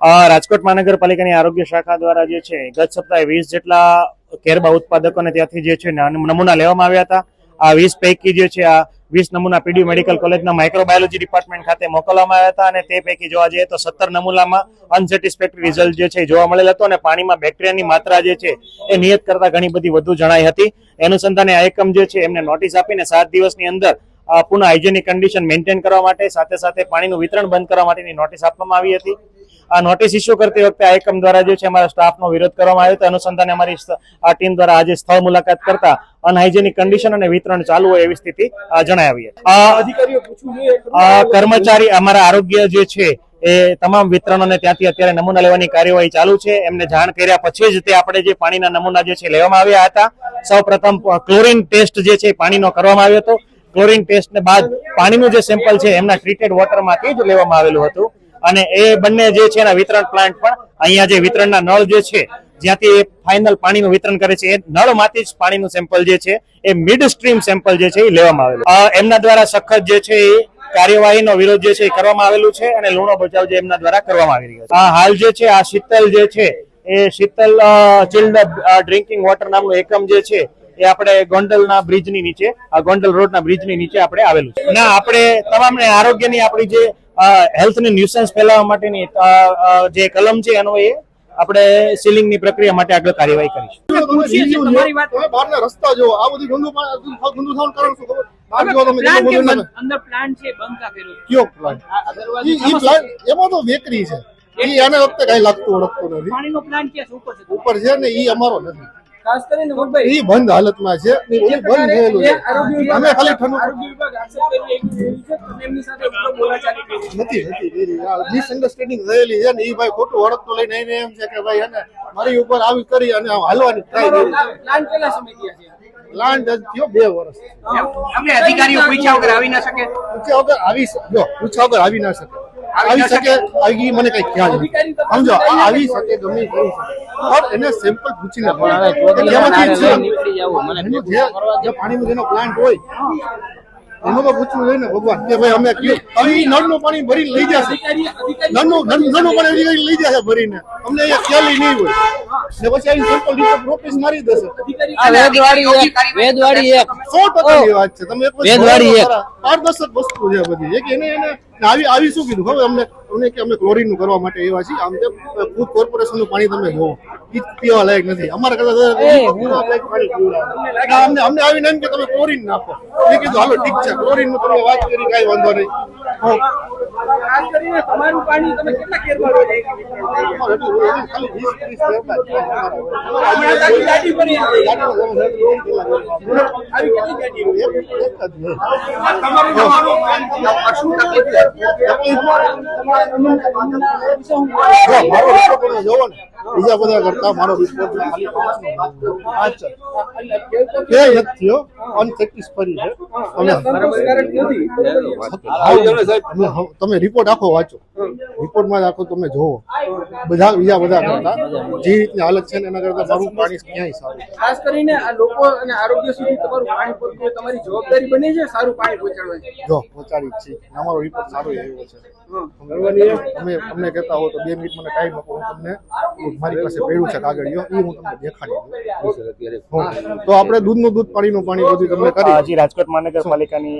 રાજકોટ મહાનગરપાલિકાની આરોગ્ય શાખા દ્વારા જે છે, ગત સપ્તાહે વીસ જેટલા કેરબા ઉત્પાદકોને ત્યાંથી જે છે નમૂના લેવામાં આવ્યા હતા. આ વીસ પૈકી જે છે, આ વીસ નમૂના પીડી મેડિકલ કોલેજના માઇક્રોબાયોલોજી ડિપાર્ટમેન્ટ ખાતે મોકલવામાં આવ્યા હતા અને તે પૈકી જોવા જઈએ તો સત્તર નમૂનામાં અનસેટિસ્ફેક્ટરી રિઝલ્ટ જે છે જોવા મળેલ હતો અને પાણીમાં બેક્ટેરિયાની માત્રા જે છે, એ નિયત કરતા ઘણી બધી વધુ જણાઈ હતી. અનુસંધાને આ એકમ જે છે, એમને નોટિસ આપીને સાત દિવસની અંદર પુનઃ હાઇજેનિક કન્ડિશન મેન્ટેન કરવા માટે સાથે સાથે પાણીનું વિતરણ બંધ કરવા માટેની નોટિસ આપવામાં આવી હતી. આ નોટિસ ઇસ્યુ કરતી વખતે આ એકમ દ્વારા જે છે અમારા સ્ટાફનો વિરોધ કરવામાં આવ્યો હતો. અનુસંધાને અમારી આ ટીમ દ્વારા આજે સ્થળ મુલાકાત કરતા અનહાઇજેનિક કન્ડિશન અને વિતરણ ચાલુ હોય એવી સ્થિતિ અ, કર્મચારી અમારા આરોગ્ય જે છે એ તમામ વિતરણોને ત્યાંથી અત્યારે નમૂના લેવાની કાર્યવાહી ચાલુ છે. એમને જાણ કર્યા પછી જ તે આપણે જે પાણીના નમૂના જે છે લેવામાં આવ્યા હતા સૌ પ્રથમ ક્લોરિન ટેસ્ટ જે છે પાણીનો કરવામાં આવ્યો હતો. ક્લોરિન ટેસ્ટ ને બાદ પાણીનું જે સેમ્પલ છે એમના ટ્રીટેડ વોટરમાંથી જ લેવામાં આવેલું હતું. અને એ બંને જે છે એના વિતરણ પ્લાન્ટ પણ અહીંયા જે વિતરણના નળ જે છે, જ્યાંથી એ ફાઇનલ પાણીનું વિતરણ કરે છે, એ નળમાંથી જ પાણીનું સેમ્પલ જે છે, એ મિડ સ્ટ્રીમ સેમ્પલ જે છે એ લેવામાં આવેલું એમના દ્વારા સખત જે છે એ કાર્યવાહીનો વિરોધ જે છે એ કરવામાં આવેલું છે અને લૂણો બચાવ જે એમના દ્વારા કરવામાં આવી રહ્યો છે. આ હાલ જે છે, આ શીતલ જે છે, એ શીતલ ચિલ્ડ ડ્રિંકિંગ વોટર નામનું એકમ જે છે, એ આપણે ગોંડલના બ્રિજની નીચે, આ ગોંડલ રોડના બ્રિજની નીચે આપણે આવેલું છે. ના, આપણે તમામને આરોગ્યની આપણી જે હેલ્થની ન્યુસન્સ ફેલાવવા માટેની જે કલમ છે એનો એ આપણે સીલિંગની પ્રક્રિયા માટે આગળ કાર્યવાહી કરીશું. તમારી વાત. બહારના રસ્તા જો આ બધું ગંદુ ગંદુ થવાનું કારણ શું ખબર? બહાર જો તમે પ્લાન ગંદુ કેમ બધું બંધ- અંદર પ્લાન છે બંધ કયો પ્લાન ઈ ઈ પ્લાન એમાં તો વેકરી છે. ઈ આને વખતે કઈ લાગતું ઓળખતું નથી. પાણીનો પ્લાન ક્યાં ઉપર છે. ઉપર છે ને ઈ અમારો નથી. ખાસ કરીને ઈ બંધ હાલતમાં છે. એ બંધ થયેલું છે. અમે ખાલી ઠંડુ. નથી નથી મિસઅન્ડરસ્ટેન્ડિંગ થયેલી છે ને એ ભાઈ ખોટું ઓળખતું લઈને એને એમ છે કે ભાઈ એને મારી ઉપર આવી કરી અને હાલવાની ટ્રાય કરી. પ્લાન કેટલા સમય થયા છે? પ્લાન થયો બે વર્ષ. અમને અધિકારીઓ પૂછ્યા વગર આવી ના શકે? પૂછ્યા વગર આવી જો પૂછ્યા વગર આવી ના શકે. આવી શકે? આવી મને કઈ ખ્યાલ નથી. સમજો આવી શકે ગમે એ કરી શકે. પણ એને સેમ્પલ પૂછીને એમાંથી છે એનું જે જે જેનો પ્લાન્ટ હોય એનું તો પૂછવું જોઈએ ને ભગવાન. કે ભાઈ અમે કયું હવે ઈ નળનું પાણી ભરીને લઈ જશે નળનું નળ- નળનું પાણી લઈ જશે ભરીને. અમને અહીંયા ખ્યાલ નહીં હોય. ને પછી આવી સિમ્પલ રીતે નોટિસ મારી દેશે. આ વેદવાળી એક વેદવાડી એક. સો ટકાની વાત છે. તમે એક વસ્તુ એક. પારદર્શક વસ્તુ છે બધી. એક એને એને આવી આવી શું કીધું? ખબર? અમને અમને કે અમે ક્લોરીનનું કરવા માટે એવા છીએ. આમ તેમ ફૂડ કોર્પોરેશનનું પાણી તમે જોવો. ઈ પીવા લાયક નથી. અમારા કરતા અમને અમને આવીને એમ કે તમે ક્લોરીન નાખો. મેં કીધું હાલો ઠીક છે ક્લોરીનનું તમે વાત કરી કાંઈ વાંધો નહીં. ખાસ કરીને તમારું પાણી તમે કેટલા કેરમાં રોજ ખાલી 20 30 લેવડા જ છે. હમણાં તારી ગાડી ભરી આવી. આવી કેટલી ગાડીઓ? એક- એક જ છે. તમારું નવાનું પ્લાન છે. શું તકલીફ છે? જો, મારો જોવો ને બીજા બધા કરતા મારો રિપોર્ટ ખાલી પાંચ થયો છે. નથી. તમે તમે રિપોર્ટ આખો વાંચો. રિપોર્ટમાં જ આખો તમે જોવો. બધા બીજા બધા કરતા. જે રીતની હાલત છે ને એના કરતા મારું પાણી ક્યાંય સારું ખાસ કરીને આ લોકો અને આરોગ્ય સુધી તમારું પાણી પહોંચવું તમારી જવાબદારી બની છે સારું પાણી પહોંચાડવાની? જો પહોંચાડી છે. અમારો રિપોર્ટ સારો એવો છે. તમે તમને કહેતા હો તો બે મિનિટ મને ટાઈમ આપો હું તમને મારી પાસે પડ્યું છે કાગળિયો. એ હું તમને દેખાડી દઉં. તો આપણે દૂધનું દૂધ પાણીનું પાણી બધું તમને કરી હજી રાજકોટ મહાનગરપાલિકાની